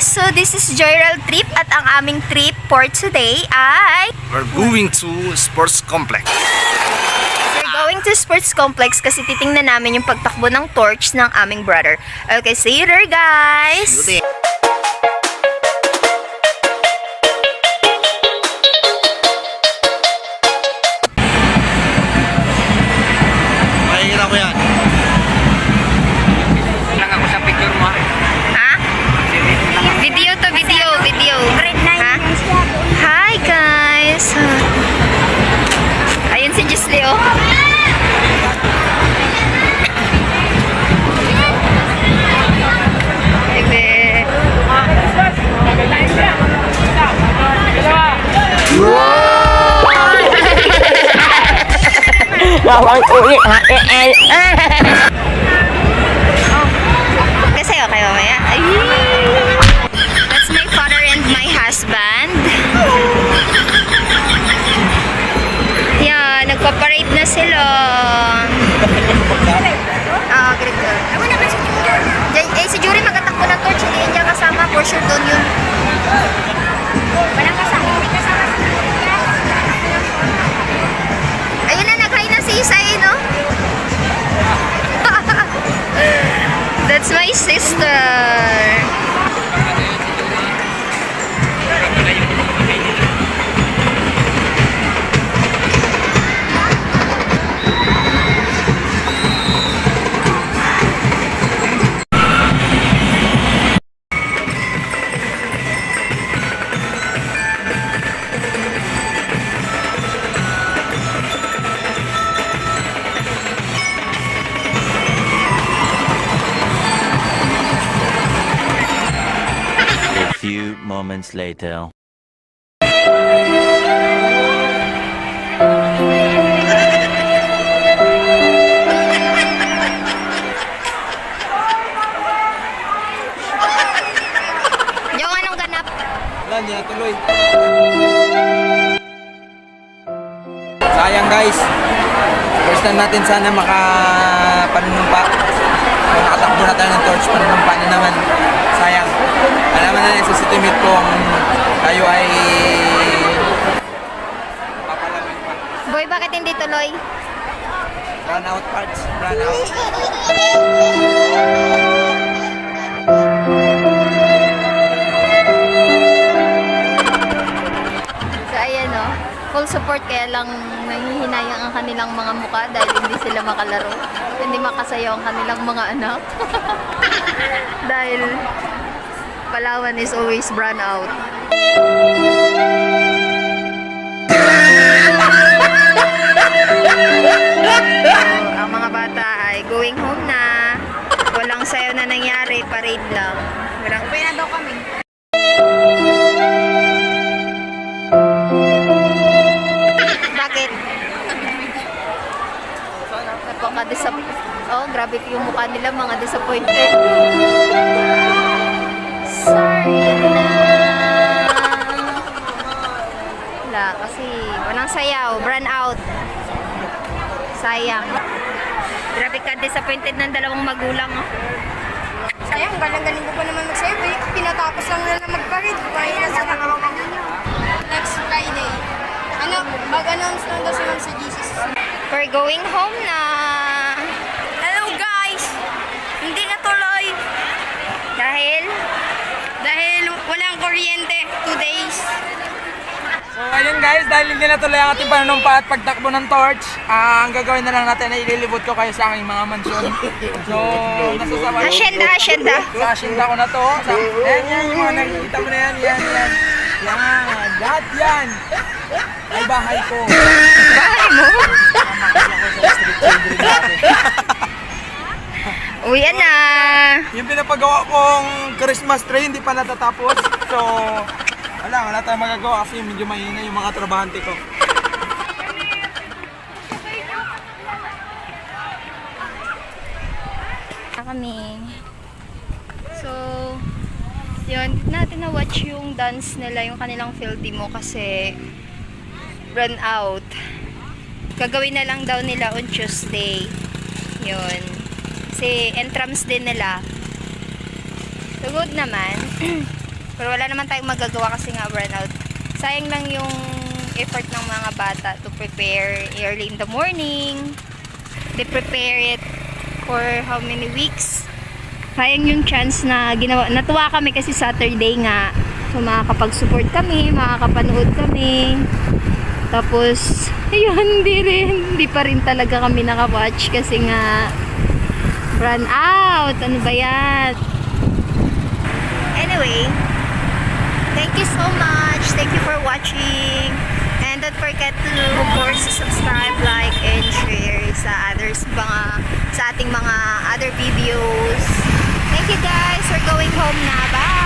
guys! So this is Joyride Trip at ang aming trip for today ay We're going to sports complex. we're going to Sports Complex kasi titingnan namin yung pagtakbo ng torch ng aming brother. Okay, see you there guys! Makikita Kasi okay mamaya. Ay. That's my father and my husband. Yan, nagpa-parade na sila. Ah, great girl. Naman si Jury. Eh, si Jury magatakbo ng torch. Hindi yan kasama. For sure doon yun. Walang kasama my. Moments later. Yung anong ganap? Wala, hindi na tuloy. Sayang guys. First time natin sana makapanunumpa. Nakatakbo na tayo ng torch, panunumpa. Alaman na sa city meet ko kung tayo ay papalaman pa. Boy, bakit hindi tuloy? Run out parts. Run out. So, ayan o. Full support kaya lang nanghihinayang ang kanilang mga muka dahil hindi sila makalaro. Hindi makasayaw ang kanilang mga anak. dahil Palawan is always brand out. So, ang mga bata ay going home na. Walang sayo na nangyari, parade lang. Walang, Uwi na daw kami. Bakit? Napaka-disappointed. Oh, grabe yung mukha nila, mga disappointed. Sorry na. Wala, kasi walang sayaw. Brand out. Sayang. Grabe ka disappointed ng dalawang magulang. Sayang, galing-galing ko pa naman mag-save eh. Pinatapos lang nila mag-parit. Kaya na sa Next Friday. Ano, mag-announce lang daw si Ma'am sa Jesus. We're going home na. Hello guys! Hindi na tuloy. Dahil walang kuryente. Two days. So ayun guys, dahil hindi na tuloy ang ating panunumpa at pagtakbo ng torch, ah, ang gagawin na lang natin ay ililibot ko kayo sa aking mga mansyon. So, nasa sa asyenda, asyenda. Sa asyenda ko na to. Sa, yan, yan, yung mga nakikita mo na yan, yan, yan. Yan, lahat yan. Ay bahay ko. Bahay mo? Uwi na. Yung pinapagawa kong Christmas tree, hindi pa natatapos. So, wala, wala tayong magagawa kasi medyo mahina yung mga trabahante ko. Kami. So, yun, natin na-watch yung dance nila, yung kanilang field demo kasi run out. Gagawin na lang daw nila on Tuesday. Yun. Kasi entrams din nila. So good naman. Pero wala naman tayong magagawa kasi nga burnout. Sayang lang yung effort ng mga bata to prepare early in the morning. They prepare it for how many weeks. Sayang yung chance na ginawa. Natuwa kami kasi Saturday nga. So makakapag-support kami, makakapanood kami. Tapos, ayun, hindi rin. Hindi pa rin talaga kami nakawatch kasi nga run out. Ano ba yan? Anyway, thank you so much. Thank you for watching. And don't forget to, of course, subscribe, like, and share sa others, mga, sa ating mga other videos. Thank you guys. We're going home na. Bye!